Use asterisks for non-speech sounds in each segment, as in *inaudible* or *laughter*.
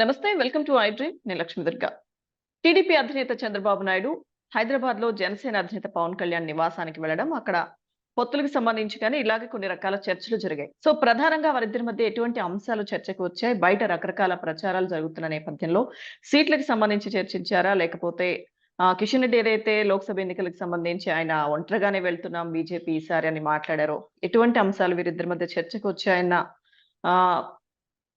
నమస్తే welcome to I dream. నేను Lakshmi Durga. TDP అధినేత చంద్రబాబు నాయుడు హైదరాబాద్లో జనసేన అధినేత పవన్ కళ్యాణ్ నివాసానికి వెళ్ళడం అక్కడ పొత్తులకు సంబంధించి కానీ ఇలాగే కొన్ని రకాల చర్చలు జరిగాయి. సో ప్రధానంగా వారిద్దరి మధ్య ఎటువంటి అంశాలు చర్చకు వచ్చాయి? బయట రకరకాల ప్రచారాలు జరుగుతున్న నేపథ్యంలో సీట్లకు సంబంధించి చర్చించారా? లేకపోతే కిషన్ రెడ్డి ఏదైతే లోక్సభ ఎన్నికలకు సంబంధించి ఆయన ఒంటరిగానే వెళ్తున్నాం బీజేపీ ఈసారి అని మాట్లాడారో ఎటువంటి అంశాలు వీరిద్దరి మధ్య చర్చకు వచ్చాయన్న ఆ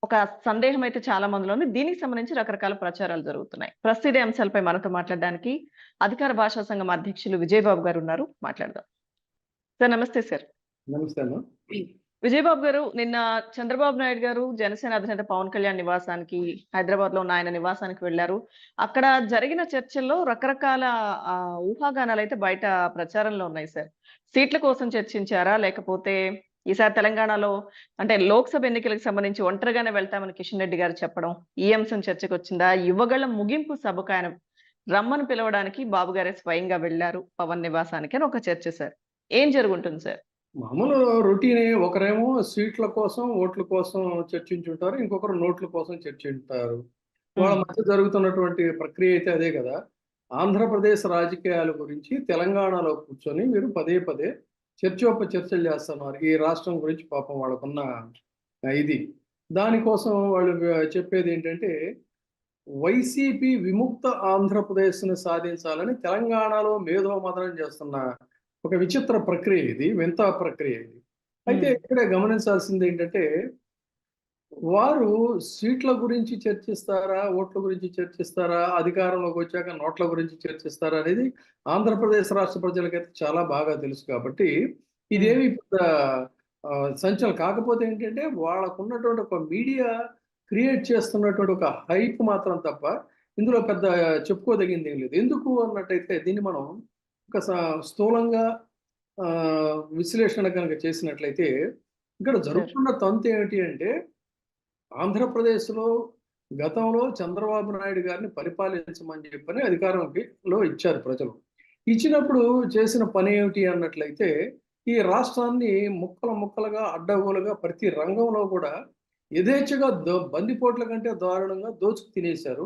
ఒక సందేహం అయితే చాలా మందిలో ఉంది దీనికి సంబంధించి రకరకాల ప్రచారాలు జరుగుతున్నాయి. ప్రస్తుత అంశాలపై మనతో మాట్లాడడానికి అధికార భాషా సంఘం అధ్యక్షులు విజయబాబు గారు ఉన్నారు. మాట్లాడదాం. సార్ నమస్తే సార్. నమస్తే విజయబాబు గారు నిన్న చంద్రబాబు నాయుడు గారు జనసేన అధినేత పవన్ కళ్యాణ్ నివాసానికి హైదరాబాద్లో ఉన్న ఆయన నివాసానికి వెళ్ళారు అక్కడ జరిగిన చర్చల్లో రకరకాల ఊహాగానాలు అయితే బయట ప్రచారంలో ఉన్నాయి సార్. సీట్ల కోసం చర్చించారా? లేకపోతే ఈసారి తెలంగాణలో అంటే లోక్సభ ఎన్నికలకు సంబంధించి ఒంటరిగానే వెళ్తామని కిషన్ రెడ్డి గారు చెప్పడం ఈ అంశం చర్చకు వచ్చిందా? యువగళం ముగింపు సభకు ఆయన రమ్మని పిలవడానికి బాబు గారే స్వయంగా వెళ్ళారు పవన్ నివాసానికి అని ఒక చర్చ సార్. ఏం జరుగుంటుంది సార్? మామూలు రొటీనే ఒకరేమో సీట్ల కోసం ఓట్ల కోసం చర్చించుంటారు ఇంకొకరు నోట్ల కోసం చర్చించుంటారు. వాళ్ళ మధ్య జరుగుతున్నటువంటి ప్రక్రియ అయితే అదే కదా. ఆంధ్రప్రదేశ్ రాజకీయాల గురించి తెలంగాణలో కూర్చొని మీరు పదే పదే చర్చోప చర్చలు చేస్తున్నారు. ఈ రాష్ట్రం గురించి పాపం వాళ్ళకున్న ఇది. దానికోసం వాళ్ళు చెప్పేది ఏంటంటే వైసీపీ విముక్త ఆంధ్రప్రదేశ్ను సాధించాలని తెలంగాణలో మేధోమదనం చేస్తున్న ఒక విచిత్ర ప్రక్రియ ఇది వింత ప్రక్రియ ఇది. అయితే. ఇక్కడ గమనించాల్సింది ఏంటంటే వారు సీట్ల గురించి చర్చిస్తారా ఓట్ల గురించి చర్చిస్తారా అధికారంలోకి వచ్చాక నోట్ల గురించి చర్చిస్తారా అనేది ఆంధ్రప్రదేశ్ రాష్ట్ర ప్రజలకైతే చాలా బాగా తెలుసు కాబట్టి ఇదేమి సంచలనం. కాకపోతే ఏంటంటే వాళ్ళకు ఉన్నటువంటి ఒక మీడియా క్రియేట్ చేస్తున్నటువంటి ఒక హైప్ మాత్రం తప్ప ఇందులో పెద్ద చెప్పుకోదగింది ఏం లేదు. ఎందుకు అన్నట్టయితే దీన్ని మనం ఒక స్థూలంగా విశ్లేషణ కనుక చేసినట్లయితే ఇక్కడ జరుగుతున్న తంతు ఏమిటి అంటే ఆంధ్రప్రదేశ్లో గతంలో చంద్రబాబు నాయుడు గారిని పరిపాలించమని చెప్పని అధికారంలో లో ఇచ్చారు ప్రజలు. ఇచ్చినప్పుడు చేసిన పని ఏమిటి అన్నట్లయితే ఈ రాష్ట్రాన్ని ముక్కల ముక్కలుగా అడ్డగోలుగా ప్రతి రంగంలో కూడా యథేచ్ఛగా దో బందిపోట్ల కంటే దారుణంగా దోచుకు తినేశారు.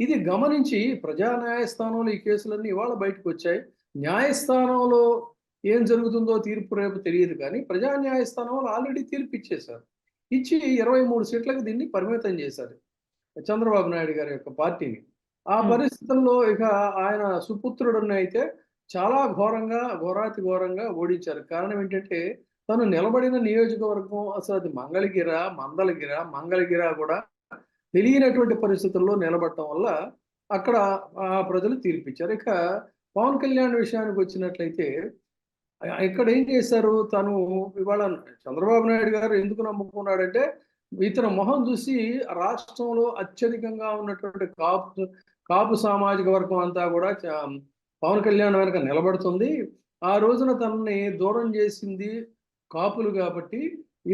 ఇది గమనించి ప్రజా న్యాయస్థానంలో ఈ కేసులన్నీ ఇవాళ బయటకు వచ్చాయి న్యాయస్థానంలో ఏం జరుగుతుందో తీర్పు రేపు తెలియదు కానీ ప్రజా న్యాయస్థానంలో ఆల్రెడీ తీర్పు ఇచ్చేశారు. ఇచ్చి ఇరవై మూడు సీట్లకు దీన్ని పరిమితం చేశారు చంద్రబాబు నాయుడు గారి యొక్క పార్టీని. ఆ. పరిస్థితుల్లో ఇక ఆయన సుపుత్రుడిని అయితే చాలా ఘోరంగా ఘోరాతి ఘోరంగా ఓడించారు. కారణం ఏంటంటే తను నిలబడిన నియోజకవర్గం అసలు అది మంగళగిర మందలగిర మంగళగిర కూడా తెలియనటువంటి పరిస్థితుల్లో నిలబడటం వల్ల అక్కడ ఆ ప్రజలు తీర్పిచ్చారు. ఇక పవన్ కళ్యాణ్ విషయానికి వచ్చినట్లయితే ఇక్కడ ఏం చేశారు? తను ఇవాళ చంద్రబాబు నాయుడు గారు ఎందుకు నమ్ముకున్నాడంటే ఇతని మొహం చూసి రాష్ట్రంలో అత్యధికంగా ఉన్నటువంటి కాపు కాపు సామాజిక వర్గం అంతా కూడా పవన్ కళ్యాణ్ వెనక నిలబడుతుంది. ఆ రోజున తనని దూరం చేసింది కాపులు కాబట్టి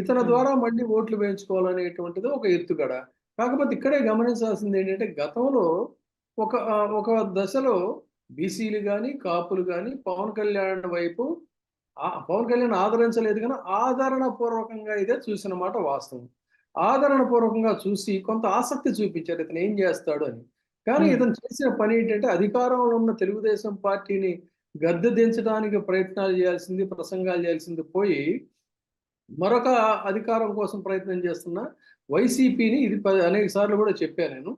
ఇతని. ద్వారా మళ్ళీ ఓట్లు వేయించుకోవాలనేటువంటిది ఒక ఎత్తుగడ. కాకపోతే ఇక్కడే గమనించాల్సింది ఏంటంటే గతంలో ఒక ఒక దశలో బీసీలు కానీ కాపులు కానీ పవన్ కళ్యాణ్ వైపు పవన్ కళ్యాణ్ ఆదరించలేదు కానీ ఆదరణ పూర్వకంగా ఇదే చూసిన మాట వాస్తవం. ఆదరణ పూర్వకంగా చూసి కొంత ఆసక్తి చూపించారు. ఇతను ఏం చేస్తాడు అని. కానీ. ఇతను చేసిన పని ఏంటంటే అధికారంలో ఉన్న తెలుగుదేశం పార్టీని గద్దె దించడానికి ప్రయత్నాలు చేయాల్సింది ప్రసంగాలు చేయాల్సింది పోయి మరొక అధికారం కోసం ప్రయత్నం చేస్తున్న వైసీపీని ఇది అనేక సార్లు కూడా చెప్పాను నేను.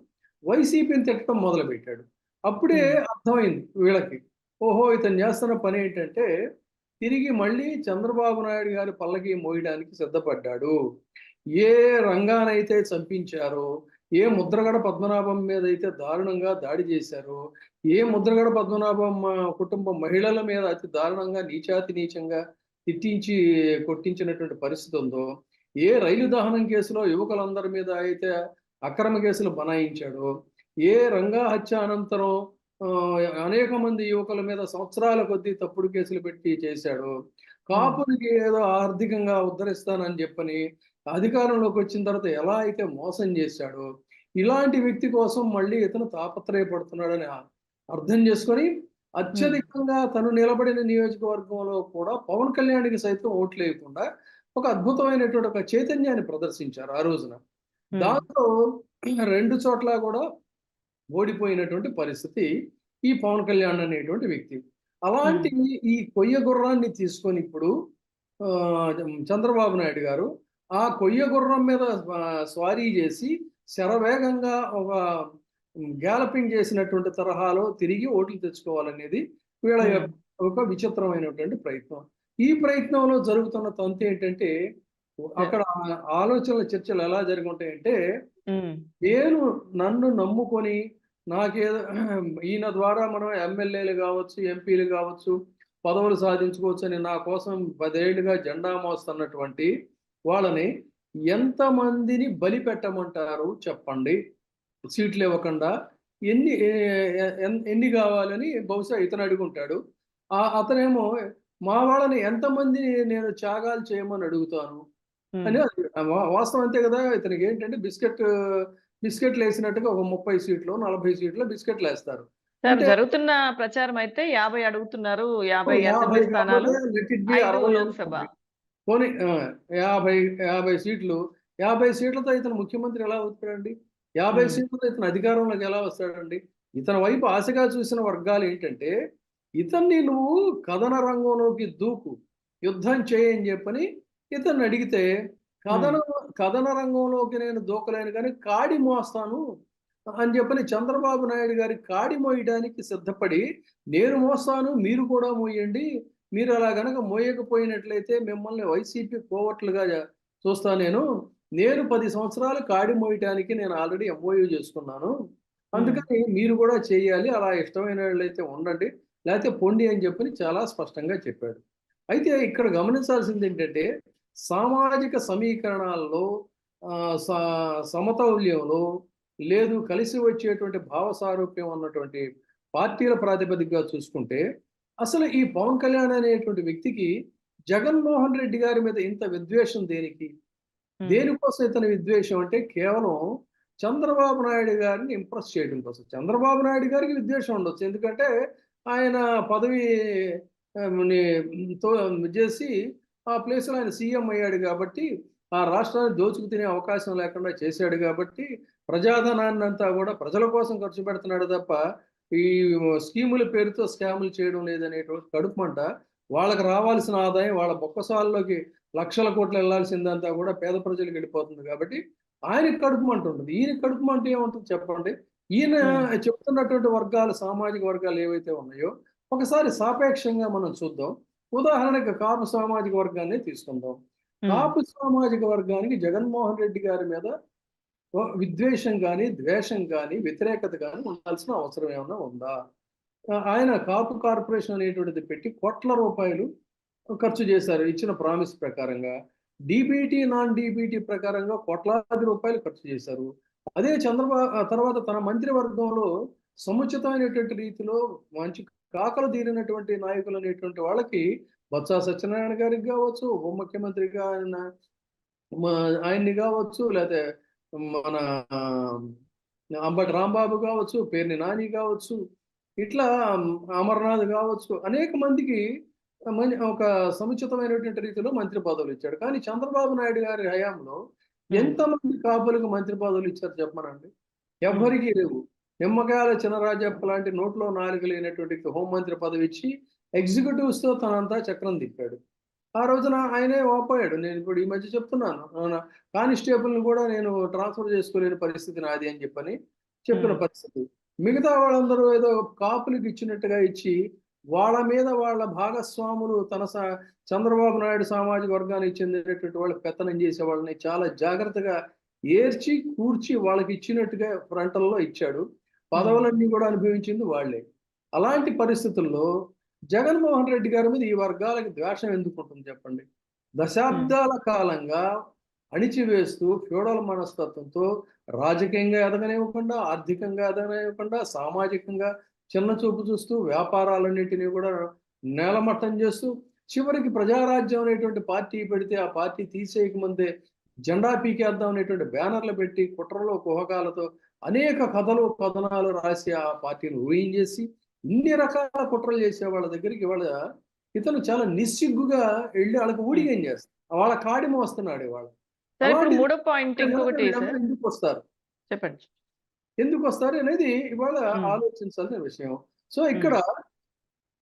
వైసీపీని తిట్టడం మొదలుపెట్టాడు. అప్పుడే. అర్థమైంది వీళ్ళకి. ఓహో ఇతను చేస్తున్న పని ఏంటంటే తిరిగి మళ్ళీ చంద్రబాబు నాయుడు గారి పల్లకి మోయడానికి సిద్ధపడ్డాడు. ఏ రంగానైతే చంపించారో ఏ ముద్రగడ పద్మనాభం మీద అయితే దారుణంగా దాడి చేశారో ఏ ముద్రగడ పద్మనాభం కుటుంబ మహిళల మీద అతి దారుణంగా నీచాతి నీచంగా తిట్టించి కొట్టించినటువంటి పరిస్థితి ఉందో ఏ రైలు దహనం కేసులో యువకులందరి మీద అయితే అక్రమ కేసులు బనాయించాడో ఏ రంగా హత్య అనంతరం అనేక మంది యువకుల మీద సంవత్సరాల కొద్దీ తప్పుడు కేసులు పెట్టి చేశాడు. కాపులకి ఏదో ఆర్థికంగా ఉద్ధరిస్తానని చెప్పని అధికారంలోకి వచ్చిన తర్వాత ఎలా అయితే మోసం చేశాడో ఇలాంటి వ్యక్తి కోసం మళ్ళీ ఇతను తాపత్రయపడుతున్నాడని అర్థం చేసుకొని అత్యధికంగా తను నిలబడిన నియోజకవర్గంలో కూడా పవన్ కళ్యాణ్కి సైతం ఓట్లు వేయకుండా ఒక అద్భుతమైనటువంటి ఒక చైతన్యాన్ని ప్రదర్శించారు ఆ రోజున. దాంతో రెండు చోట్ల కూడా ఓడిపోయినటువంటి పరిస్థితి ఈ పవన్ కళ్యాణ్ అనేటువంటి వ్యక్తి. అలాంటి ఈ కొయ్య గుర్రాన్ని తీసుకొని ఇప్పుడు చంద్రబాబు నాయుడు గారు ఆ కొయ్య గుర్రం మీద స్వారీ చేసి శరవేగంగా ఒక గ్యాలపింగ్ చేసినటువంటి తరహాలో తిరిగి ఓట్లు తెచ్చుకోవాలనేది వీళ్ళ ఒక విచిత్రమైనటువంటి ప్రయత్నం. ఈ ప్రయత్నంలో జరుగుతున్న తంతు ఏంటంటే అక్కడ ఆలోచనల చర్చలు ఎలా జరిగి ఉంటాయంటే ఉమ్, నేను నన్ను నమ్ముకొని నాకేదో *clears throat* ఈయన ద్వారా మనం ఎమ్మెల్యేలు కావచ్చు ఎంపీలు కావచ్చు పదవులు సాధించుకోవచ్చు అని నా కోసం పదేళ్ళుగా జెండా మోస్తున్నటువంటి వాళ్ళని ఎంతమందిని బలి పెట్టమంటారు చెప్పండి? సీట్లు ఇవ్వకుండా ఎన్ని ఎన్ని కావాలని బహుశా ఇతను అడుగుంటాడు. ఆ అతనేమో మా వాళ్ళని ఎంతమందిని నేను త్యాగాలు చేయమని అడుగుతాను? అని వాస్తవం అంతే కదా? ఇతనికి ఏంటంటే బిస్కెట్ బిస్కెట్లు వేసినట్టుగా ఒక ముప్పై సీట్లు నలభై సీట్లు బిస్కెట్లు వేస్తారు సార్ జరుగుతున్న ప్రచారం అయితే యాభై అడుగుతున్నారు యాభై స్థానాలు. పోనీ యాభై యాభై సీట్లు యాభై సీట్లతో ఇతను ముఖ్యమంత్రి ఎలా అవుతాడండి యాభై. సీట్లతో ఇతను అధికారంలోకి ఎలా వస్తాడండి ఇతని వైపు ఆశగా చూసిన వర్గాలు ఏంటంటే ఇతన్ని నువ్వు కథన రంగంలోకి దూకు యుద్ధం చేయని చెప్పని ఇతన్ని అడిగితే కథన కథన రంగంలోకి నేను దూకలేను కానీ కాడి మోస్తాను అని చెప్పని చంద్రబాబు నాయుడు గారి కాడి మోయడానికి సిద్ధపడి నేను మోస్తాను మీరు కూడా మోయండి మీరు అలా గనక మోయకపోయినట్లయితే మిమ్మల్ని వైసీపీ కోవట్లుగా చూస్తా నేను. నేను పది సంవత్సరాలు కాడి మోయటానికి నేను ఆల్రెడీ ఎంఓయూ చేసుకున్నాను. అందుకని మీరు కూడా చేయాలి అలా ఇష్టమైన వాళ్ళైతే ఉండండి లేకపోతే పొండి అని చెప్పని చాలా స్పష్టంగా చెప్పాడు. అయితే ఇక్కడ గమనించాల్సింది ఏంటంటే సామాజిక సమీకరణాల్లో సమతౌల్యంలో లేదు కలిసి వచ్చేటువంటి భావ సారూప్యం అన్నటువంటి పార్టీల ప్రాతిపదికగా చూసుకుంటే అసలు ఈ పవన్ కళ్యాణ్ అనేటువంటి వ్యక్తికి జగన్మోహన్ రెడ్డి గారి మీద ఇంత విద్వేషం దేనికి? దేనికోసం ఇతని విద్వేషం అంటే కేవలం చంద్రబాబు నాయుడు గారిని ఇంప్రెస్ చేయడం కోసం. చంద్రబాబు నాయుడు గారికి విద్వేషం ఉండొచ్చు. ఎందుకంటే ఆయన పదవి చేసి ఆ ప్లేస్లో ఆయన సీఎం అయ్యాడు కాబట్టి ఆ రాష్ట్రాన్ని దోచుకు తినే అవకాశం లేకుండా చేశాడు కాబట్టి ప్రజాధనాన్ని అంతా కూడా ప్రజల కోసం ఖర్చు పెడుతున్నాడు తప్ప ఈ స్కీముల పేరుతో స్కాములు చేయడం లేదనేటువంటి కడుపు మంట వాళ్ళకి రావాల్సిన ఆదాయం వాళ్ళ బొక్కసాల్లోకి లక్షల కోట్లు వెళ్ళాల్సిందంతా కూడా పేద ప్రజలకు వెళ్ళిపోతుంది కాబట్టి ఆయనకి కడుపు మంట ఉంటుంది. ఈయన కడుపు మంట ఏముంటుంది చెప్పండి? ఈయన. చెప్తున్నటువంటి వర్గాలు సామాజిక వర్గాలు ఏవైతే ఉన్నాయో ఒకసారి సాపేక్షంగా మనం చూద్దాం. ఉదాహరణకి కాపు సామాజిక వర్గాన్ని తీసుకుందాం. కాపు సామాజిక వర్గానికి జగన్మోహన్ రెడ్డి గారి మీద విద్వేషం కానీ ద్వేషం కానీ వ్యతిరేకత కానీ ఉండాల్సిన అవసరం ఏమైనా ఉందా? ఆయన కాపు కార్పొరేషన్ అనేటువంటిది పెట్టి కోట్ల రూపాయలు ఖర్చు చేశారు ఇచ్చిన ప్రామిస్ ప్రకారంగా. డీబీటీ నాన్ డీబీటీ ప్రకారంగా కోట్లాది రూపాయలు ఖర్చు చేశారు. అదే చంద్రబాబు తర్వాత తన మంత్రివర్గంలో సముచితమైనటువంటి రీతిలో మంచి కాకలు తీరినటువంటి నాయకులు అనేటువంటి వాళ్ళకి బొత్స సత్యనారాయణ గారికి కావచ్చు ఉప ముఖ్యమంత్రిగా ఆయన ఆయన్ని కావచ్చు లేకపోతే మన అంబటి రాంబాబు కావచ్చు పేర్ని నాని కావచ్చు ఇట్లా అమర్నాథ్ కావచ్చు అనేక మందికి ఒక సముచితమైనటువంటి రీతిలో మంత్రి పదవులు ఇచ్చాడు. కానీ చంద్రబాబు నాయుడు గారి హయాంలో ఎంతమంది కాపులకు మంత్రి పదవులు ఇచ్చారు చెప్పమనండి? ఎవ్వరికీ లేవు. నిమ్మకాయల చినరాజప్ప లాంటి నోట్లో నాలుగు లేనటువంటి హోంమంత్రి పదవి ఇచ్చి executives తో తనంతా చక్రం తిప్పాడు. ఆ రోజున ఆయనే వాపోయాడు. నేను ఇప్పుడు ఈ మధ్య చెప్తున్నాను. కానిస్టేబుల్ని కూడా నేను ట్రాన్స్ఫర్ చేసుకోలేని పరిస్థితి నాది అని చెప్పని చెప్పిన. పరిస్థితి. మిగతా వాళ్ళందరూ ఏదో కాపులకు ఇచ్చినట్టుగా ఇచ్చి వాళ్ళ మీద వాళ్ళ భాగస్వాములు తన సా- చంద్రబాబు నాయుడు సామాజిక వర్గానికి చెందినటువంటి వాళ్ళు పెత్తనం చేసే వాళ్ళని చాలా జాగ్రత్తగా ఏర్చి కూర్చి వాళ్ళకి ఇచ్చినట్టుగా ఫ్రంటల్లో ఇచ్చాడు. పదవులన్నీ కూడా అనుభవించింది వాళ్ళే. అలాంటి పరిస్థితుల్లో జగన్మోహన్ రెడ్డి గారి మీద ఈ వర్గాలకి ద్వేషం ఎందుకు ఉంటుంది చెప్పండి? దశాబ్దాల కాలంగా అణిచివేస్తూ ఫ్యూడల్ మనస్తత్వంతో రాజకీయంగా ఎదగనివ్వకుండా ఆర్థికంగా ఎదగనివ్వకుండా సామాజికంగా చిన్న చూపు చూస్తూ వ్యాపారాలన్నింటినీ కూడా నేలమట్టం చేస్తూ చివరికి ప్రజారాజ్యం అనేటువంటి పార్టీ పెడితే ఆ పార్టీ తీసేయకముందే జెండా పీకేద్దాం అనేటువంటి బ్యానర్లు పెట్టి కుట్రలో కుహకాలతో అనేక కథలు కథనాలు రాసి ఆ పార్టీని ఊహించేసి ఇన్ని రకాల కుట్రలు చేసే వాళ్ళ దగ్గరికి వాళ్ళ ఇతను చాలా నిస్సిగ్గుగా వెళ్ళి వాళ్ళకి ఊడిగం చేస్తారు వాళ్ళ కాడి మోస్తున్నాడు ఇవాళ. మూడో పాయింట్ ఇంకొకటి ఎందుకు వస్తారు? చెప్పండి. ఎందుకు వస్తారు అనేది ఇవాళ. ఆలోచించాల్సిన విషయం. సో ఇక్కడ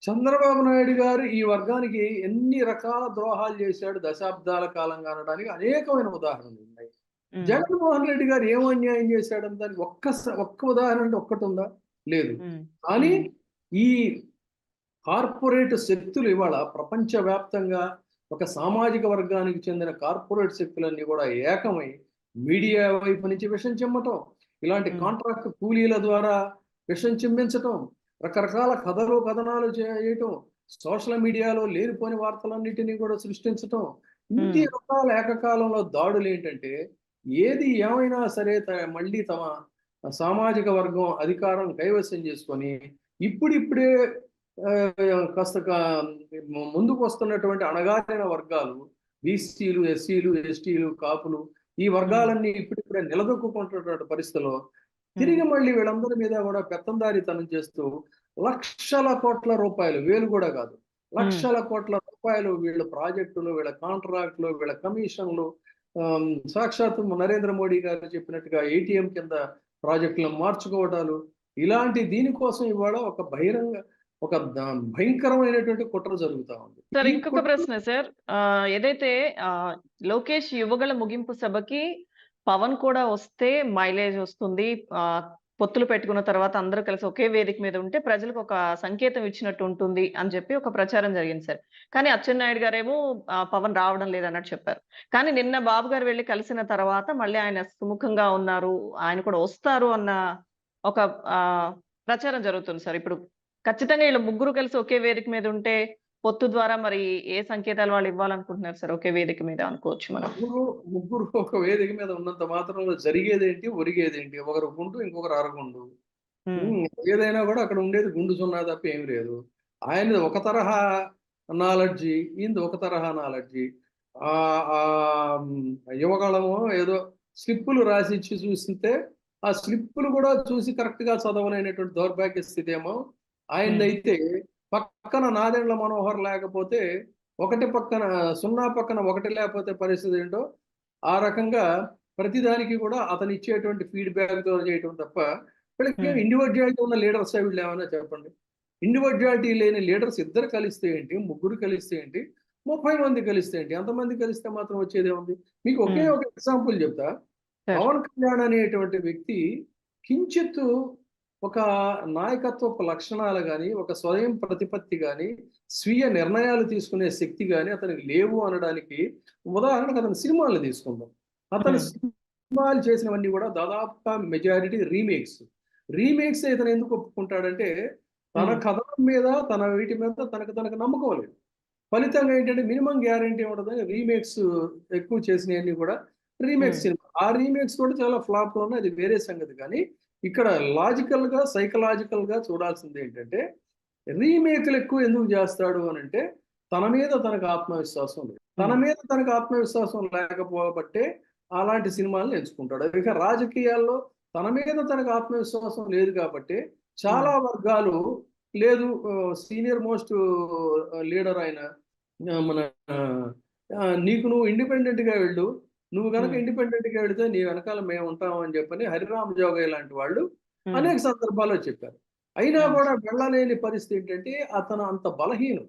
చంద్రబాబు నాయుడు గారు ఈ వర్గానికి ఎన్ని రకాల ద్రోహాలు చేశాడు దశాబ్దాల కాలంగా అనడానికి అనేకమైన ఉదాహరణలు ఉన్నాయి. జగన్మోహన్ రెడ్డి గారు ఏం అన్యాయం చేశాడని దానికి ఒక్క ఒక్క ఉదాహరణ అంటే ఒక్కటి ఉందా? లేదు. కానీ ఈ కార్పొరేట్ శక్తులు ఇవాళ ప్రపంచవ్యాప్తంగా ఒక సామాజిక వర్గానికి చెందిన కార్పొరేట్ శక్తులన్నీ కూడా ఏకమై మీడియా వైపు నుంచి విషం చిమ్మటం ఇలాంటి. కాంట్రాక్ట్ కూలీల ద్వారా విషం చిమ్మించటం రకరకాల కథలు కథనాలు చేయటం సోషల్ మీడియాలో లేనిపోని వార్తలన్నిటినీ కూడా సృష్టించటం Hmm. రకాల ఏకకాలంలో దాడులు ఏంటంటే ఏది ఏమైనా సరే త- మళ్ళీ తమ సామాజిక వర్గం అధికారం కైవసం చేసుకొని ఇప్పుడిప్పుడే కాస్త ముందుకు వస్తున్నటువంటి అణగారిన వర్గాలు బీసీలు ఎస్సీలు ఎస్టీలు కాపులు ఈ వర్గాలన్నీ ఇప్పుడిప్పుడే నిలదొక్కుకుంటున్నటువంటి పరిస్థితిలో తిరిగి మళ్ళీ వీళ్ళందరి మీద కూడా పెత్తందారితనం చేస్తూ లక్షల కోట్ల రూపాయలు వేలు కూడా కాదు. లక్షల కోట్ల రూపాయలు వీళ్ళ ప్రాజెక్టులు వీళ్ళ కాంట్రాక్టులు వీళ్ళ కమిషన్లు సాక్షాత్ నరేంద్ర మోడీ గారు చెప్పినట్టుగా ఏటీఎం కింద ప్రాజెక్టులను మార్చుకోవటాలు. ఇలాంటి దీనికోసం ఇవాళ ఒక బహిరంగ ఒక భయంకరమైనటువంటి కుట్ర జరుగుతా ఉంది. సార్ ఇంకొక ప్రశ్న సార్. ఏదైతే లోకేష్ యువగల ముగింపు సభకి పవన్ కూడా వస్తే మైలేజ్ వస్తుంది. ఆ, పొత్తులు పెట్టుకున్న తర్వాత అందరూ కలిసి ఒకే వేదిక మీద ఉంటే ప్రజలకు ఒక సంకేతం ఇచ్చినట్టు ఉంటుంది అని చెప్పి ఒక ప్రచారం జరిగింది సార్. కానీ అచ్చెన్నాయుడు గారేమో పవన్ రావడం లేదన్నట్టు చెప్పారు. కానీ నిన్న బాబు గారు వెళ్ళి కలిసిన తర్వాత మళ్ళీ ఆయన సుముఖంగా ఉన్నారు ఆయన కూడా వస్తారు అన్న ఒక ఆ, ప్రచారం జరుగుతుంది సార్. ఇప్పుడు ఖచ్చితంగా వీళ్ళు ముగ్గురు కలిసి ఒకే వేదిక మీద ఉంటే పొత్తు ద్వారా మరి ఏ సంకేతాలు వాళ్ళు ఇవ్వాలనుకుంటున్నారు సార్? ఒకే వేదిక మీద అనుకోవచ్చు మనం. ముగ్గురు ముగ్గురు ఒక వేదిక మీద ఉన్నంత మాత్రంలో జరిగేదేంటి ఒరిగేదేంటి? ఒకరు గుండు ఇంకొకరు అరగుండు. ఏదైనా కూడా అక్కడ ఉండేది గుండు సున్నా తప్ప ఏమి లేదు. ఆయన ఒక తరహా నాలెడ్జి ఈయనది ఒక తరహా నాలెడ్జి. ఆ యువకాలము ఏదో స్లిప్పులు రాసి ఇచ్చి చూస్తే ఆ స్లిప్పులు కూడా చూసి కరెక్ట్గా చదవలేనటువంటి దౌర్భాగ్య స్థితి ఏమో ఆయనదైతే పక్కన నాదెండ్ల మనోహర్ లేకపోతే ఒకటి పక్కన సున్నా పక్కన ఒకటి లేకపోతే పరిస్థితి ఏంటో ఆ రకంగా ప్రతిదానికి కూడా అతను ఇచ్చేటువంటి ఫీడ్బ్యాక్తో చేయటం తప్ప వీళ్ళకి. ఇండివిజువాలిటీ ఉన్న లీడర్స్ వీళ్ళు ఏమైనా చెప్పండి ఇండివిజువాలిటీ లేని లీడర్స్ ఇద్దరు కలిస్తే ఏంటి ముగ్గురు కలిస్తే ఏంటి ముప్పై మంది కలిస్తే ఏంటి అంతమంది కలిస్తే మాత్రం వచ్చేదే ఉంది మీకు ఒకే. ఒక ఎగ్జాంపుల్ చెప్తా. పవన్ కళ్యాణ్ అనేటువంటి వ్యక్తి కించిత్తు ఒక నాయకత్వపు లక్షణాలు కానీ ఒక స్వయం ప్రతిపత్తి కానీ స్వీయ నిర్ణయాలు తీసుకునే శక్తి కానీ అతనికి లేవు అనడానికి ఉదాహరణకు అతని సినిమాలు తీసుకుందాం అతని. సినిమాలు చేసినవన్నీ కూడా దాదాపుగా మెజారిటీ రీమేక్స్ రీమేక్స్ ఇతను ఎందుకు ఒప్పుకుంటాడంటే తన. కథల మీద తన వీటి మీద తనకు తనకు నమ్మకం లేదు ఫలితంగా ఏంటంటే మినిమం గ్యారంటీ ఉండదని రీమేక్స్ ఎక్కువ చేసినవన్నీ కూడా రీమేక్స్. సినిమా ఆ రీమేక్స్ కూడా చాలా ఫ్లాప్లో ఉన్నాయి అది వేరే సంగతి కానీ ఇక్కడ లాజికల్గా సైకలాజికల్గా చూడాల్సింది ఏంటంటే రీమేక్లు ఎక్కువ ఎందుకు చేస్తాడు అని అంటే తన మీద తనకు ఆత్మవిశ్వాసం లేదు తన. మీద తనకు ఆత్మవిశ్వాసం లేకపోబట్టే అలాంటి సినిమాలను ఎంచుకుంటాడు. ఇక రాజకీయాల్లో తన మీద తనకు ఆత్మవిశ్వాసం లేదు కాబట్టి చాలా వర్గాలు లేదు సీనియర్ మోస్ట్ లీడర్ అయిన మన నీకు నువ్వు ఇండిపెండెంట్గా వెళ్ళు నువ్వు కనుక. ఇండిపెండెంట్గా వెళితే నీ వెనకాల మేము ఉంటాం అని చెప్పని హరిరామ్ జోగయ్య లాంటి వాళ్ళు అనేక సందర్భాల్లో చెప్పారు. అయినా. కూడా వెళ్ళలేని పరిస్థితి ఏంటంటే అతను అంత బలహీనం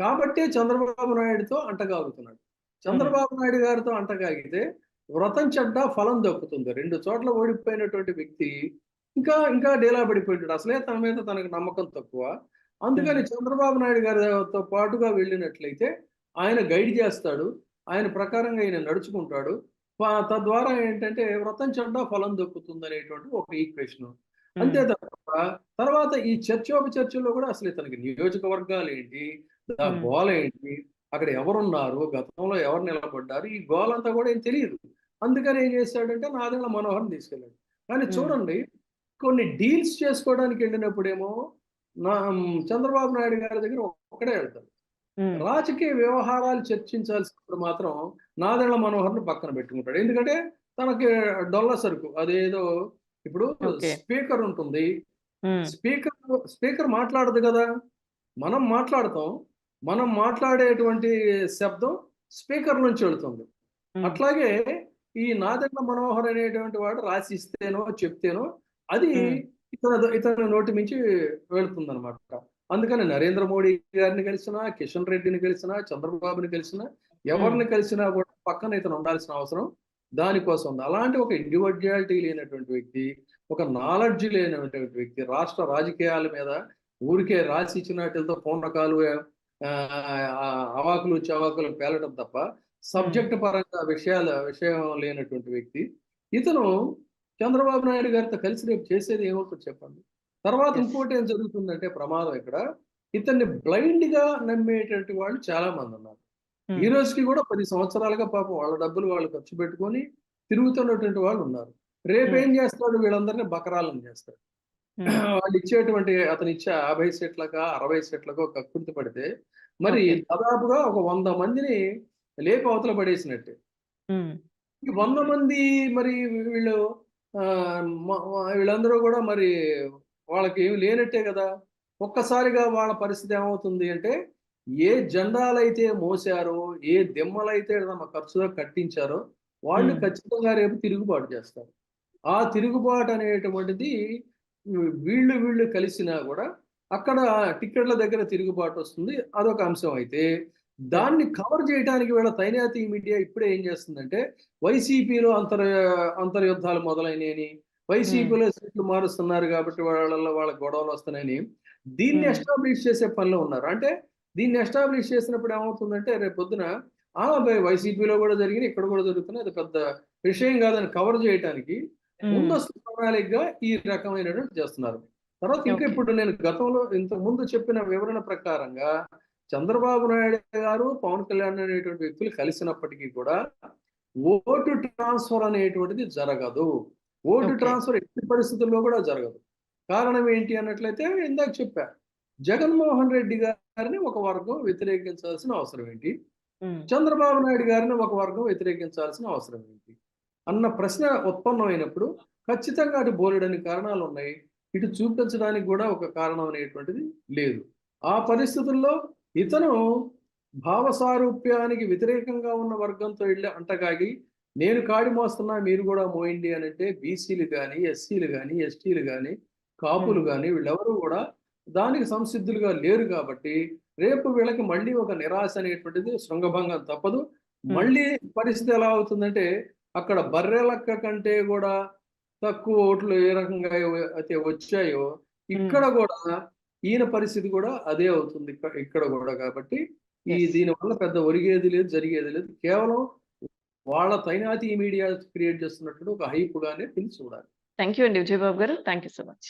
కాబట్టే చంద్రబాబు నాయుడుతో అంటగాగుతున్నాడు. చంద్రబాబు నాయుడు గారితో అంటగాగితే వ్రతం చెడ్డ ఫలం దక్కుతుంది. రెండు చోట్ల ఓడిపోయినటువంటి వ్యక్తి ఇంకా ఇంకా డేలా పడిపోయాడు అసలే తన మీద తనకు నమ్మకం తక్కువ. అందుకని చంద్రబాబు నాయుడు గారితో పాటుగా వెళ్ళినట్లయితే ఆయన గైడ్ చేస్తాడు. ఆయన ప్రకారంగా ఆయన నడుచుకుంటాడు. తద్వారా ఏంటంటే వ్రతం చెడ్డ ఫలం దక్కుతుంది అనేటువంటి ఒక ఈక్వేషన్ అంతే తప్ప తర్వాత ఈ చర్చోపచర్చలో కూడా అసలు ఇతనికి నియోజకవర్గాలు ఏంటి. గోల ఏంటి అక్కడ ఎవరున్నారు గతంలో ఎవరు నిలబడ్డారు ఈ గోల అంతా కూడా ఏం తెలియదు. అందుకని ఏం చేశాడంటే నాదెండ్ల మనోహర్ని తీసుకెళ్ళాడు. కానీ. చూడండి కొన్ని డీల్స్ చేసుకోవడానికి వెళ్ళినప్పుడేమో నా చంద్రబాబు నాయుడు గారి దగ్గర ఒక్కడే వెళ్తాడు. రాజకీయ వ్యవహారాలు చర్చించాల్సినప్పుడు మాత్రం నాదెండ్ల మనోహర్ని పక్కన పెట్టుకుంటాడు. ఎందుకంటే తనకి డొల్ల సరుకు అదేదో ఇప్పుడు. స్పీకర్ ఉంటుంది. స్పీకర్ స్పీకర్ మాట్లాడదు కదా. మనం మాట్లాడతాం. మనం మాట్లాడేటువంటి శబ్దం స్పీకర్ నుంచి వెళుతుంది. అట్లాగే ఈ నాదెండ్ల మనోహర్ అనేటువంటి వాడు రాసి ఇస్తేనో చెప్తేనో అది. ఇతను ఇతని నోటి నుంచి వెళుతుంది అనమాట అందుకని నరేంద్ర మోడీ గారిని కలిసినా కిషన్ రెడ్డిని కలిసినా చంద్రబాబుని కలిసినా ఎవరిని కలిసినా కూడా పక్కన ఇతను ఉండాల్సిన అవసరం దానికోసం ఉంది. అలాంటి ఒక ఇండివిజువాలిటీ లేనటువంటి వ్యక్తి ఒక నాలెడ్జ్ లేనటువంటి వ్యక్తి రాష్ట్ర రాజకీయాల మీద ఊరికే రాసి ఇచ్చినట్లతో పూర్ణకాలు ఆ, ఆ, అవాకులు చవాకులు పేలడం తప్ప సబ్జెక్ట్ పరంగా విషయాల విషయం లేనటువంటి వ్యక్తి. ఇతను చంద్రబాబు నాయుడు గారితో కలిసి రేపు చేసేది ఏమవుతుందో చెప్పండి. తర్వాత. ఇంకోటి ఏం జరుగుతుందంటే ప్రమాదం ఇక్కడ ఇతన్ని బ్లైండ్గా నమ్మేటువంటి వాళ్ళు చాలా మంది ఉన్నారు. ఈ రోజుకి కూడా పది సంవత్సరాలుగా పాపం వాళ్ళ డబ్బులు వాళ్ళు ఖర్చు పెట్టుకొని తిరుగుతున్నటువంటి వాళ్ళు ఉన్నారు రేపు ఏం చేస్తాడు వీళ్ళందరినీ బకరాలను చేస్తాడు. *clears throat* వాళ్ళు ఇచ్చేటువంటి అతను ఇచ్చే యాభై సెట్లకా అరవై సెట్లకో కక్కుర్తి పడితే మరి. దాదాపుగా ఒక వంద మందిని లేపి అవతల పడేసినట్టే. ఈ వంద మంది మరి వీళ్ళు వీళ్ళందరూ కూడా మరి వాళ్ళకి ఏమి లేనట్టే కదా. ఒక్కసారిగా వాళ్ళ పరిస్థితి ఏమవుతుంది అంటే ఏ జెండాలైతే మోసారో ఏ దిమ్మలైతే తమ ఖర్చులో కట్టించారో వాళ్ళు. ఖచ్చితంగా రేపు తిరుగుబాటు చేస్తారు. ఆ తిరుగుబాటు అనేటువంటిది వీళ్ళు వీళ్ళు కలిసినా కూడా అక్కడ టిక్కెట్ల దగ్గర తిరుగుబాటు వస్తుంది. అదొక అంశం అయితే. దాన్ని కవర్ చేయడానికి వీళ్ళ తైనాతి మీడియా ఇప్పుడే ఏం చేస్తుందంటే వైసీపీలో అంతర్ అంతర్యుద్ధాలు మొదలైనని వైసీపీలో సీట్లు మారుస్తున్నారు కాబట్టి వాళ్ళ వాళ్ళ గొడవలు వస్తున్నాయని దీన్ని. ఎస్టాబ్లిష్ చేసే పనిలో ఉన్నారు అంటే దీన్ని ఎస్టాబ్లిష్ చేసినప్పుడు ఏమవుతుందంటే రేపు పొద్దున వైసీపీలో కూడా జరిగింది ఇక్కడ కూడా జరుగుతున్నాయి అది పెద్ద విషయం కాదని కవర్ చేయడానికి. ముందస్తు ప్రణాళికగా ఈ రకమైనటువంటి చేస్తున్నారు తర్వాత ఇంకా. ఇప్పుడు నేను గతంలో ఇంత ముందు చెప్పిన వివరణ ప్రకారంగా చంద్రబాబు నాయుడు గారు పవన్ కళ్యాణ్ అనేటువంటి వ్యక్తులు కలిసినప్పటికీ కూడా ఓటు ట్రాన్స్ఫర్ అనేటువంటిది జరగదు ఓటు. ట్రాన్స్ఫర్ ఎట్టి పరిస్థితుల్లో కూడా జరగదు. కారణం ఏంటి అన్నట్లయితే ఇందాక చెప్పా జగన్మోహన్ రెడ్డి గారిని ఒక వర్గం వ్యతిరేకించాల్సిన అవసరం ఏంటి. చంద్రబాబు నాయుడు గారిని ఒక వర్గం వ్యతిరేకించాల్సిన అవసరం ఏంటి? అన్న ప్రశ్న ఉత్పన్నమైనప్పుడు ఖచ్చితంగా అటు బోలెడని కారణాలు ఉన్నాయి. ఇటు చూపించడానికి కూడా ఒక కారణం అనేటువంటిది లేదు. ఆ పరిస్థితుల్లో ఇతను భావసారూప్యానికి వ్యతిరేకంగా ఉన్న వర్గంతో వెళ్ళి అంటగాగి నేను కాడి మోస్తున్నా మీరు కూడా మోయండి అని అంటే బీసీలు కానీ ఎస్సీలు కానీ ఎస్టీలు కానీ కాపులు. కానీ వీళ్ళెవరూ కూడా దానికి సంసిద్ధులుగా లేరు కాబట్టి రేపు వీళ్ళకి మళ్ళీ ఒక నిరాశ అనేటువంటిది శృంగభంగం తప్పదు. మళ్ళీ పరిస్థితి ఎలా అవుతుందంటే అక్కడ బర్రెలక్క కంటే కూడా తక్కువ ఓట్లు ఏ రకంగా అయితే వచ్చాయో ఇక్కడ కూడా ఈయన పరిస్థితి కూడా అదే అవుతుంది. ఇక్కడ ఇక్కడ కూడా కాబట్టి ఈ Yes. దీని వల్ల పెద్ద ఒరిగేది లేదు జరిగేది లేదు. కేవలం వాళ్ళ తైనాతి మీడియా క్రియేట్ చేస్తున్నట్టు ఒక హైప్ గానే పిలిచి చూడాలి. థ్యాంక్ యూ అండి విజయబాబు గారు. Thank you so much